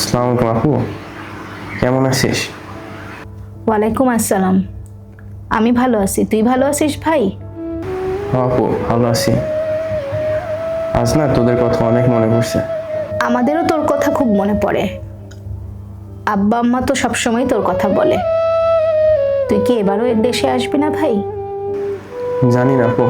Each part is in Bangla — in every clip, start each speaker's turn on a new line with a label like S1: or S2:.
S1: আসসালামু আলাইকুম আপু। কেমন আছিস?
S2: ওয়ালাইকুম আসসালাম। আমি ভালো আছি। তুই ভালো আছিস ভাই?
S1: আপু ভালো আছি। আজ না তোদের কথা অনেক মনে পড়ছে।
S2: আমাদেরও তোর কথা খুব মনে পড়ে। আব্বা আম্মা তো সবসময় তোর কথা বলে। তুই কি এবারও এর দেশে আসবি না ভাই?
S1: জানি না আপু।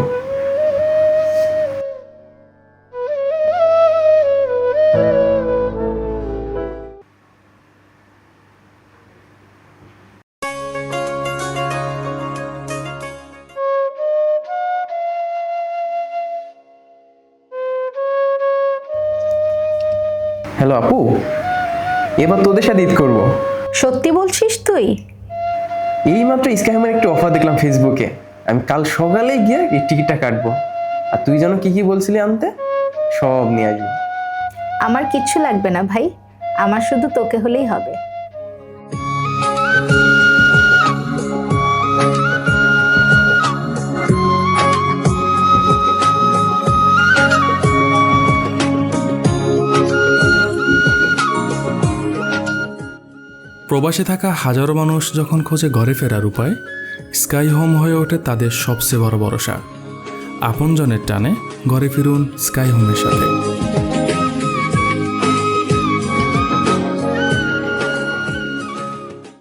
S1: হ্যালো আপু? এবার তোদের সাথে ঈদ করব।
S2: সত্যি বলছিস তুই?
S1: এইমাত্র স্কাইমের একটা অফার দেখলাম ফেসবুকে। আমি কাল সকালে গিয়ে এই টিকিটটা কাটবো। আর তুই যেন কি কি বলছিলি আনতে? সব নিয়ে আসবি।
S2: আমার কিচ্ছু লাগবে না ভাই। আমার শুধু তোকে হলেই হবে।
S3: প্রবাসে থাকা হাজারো মানুষ যখন খোঁজে ঘরে ফেরার উপায়, স্কাই হোম হয়ে ওঠে তাদের সবচেয়ে বড় ভরসা। আপনজনের টানে ঘরে ফিরুন স্কাই হোমের সাথে।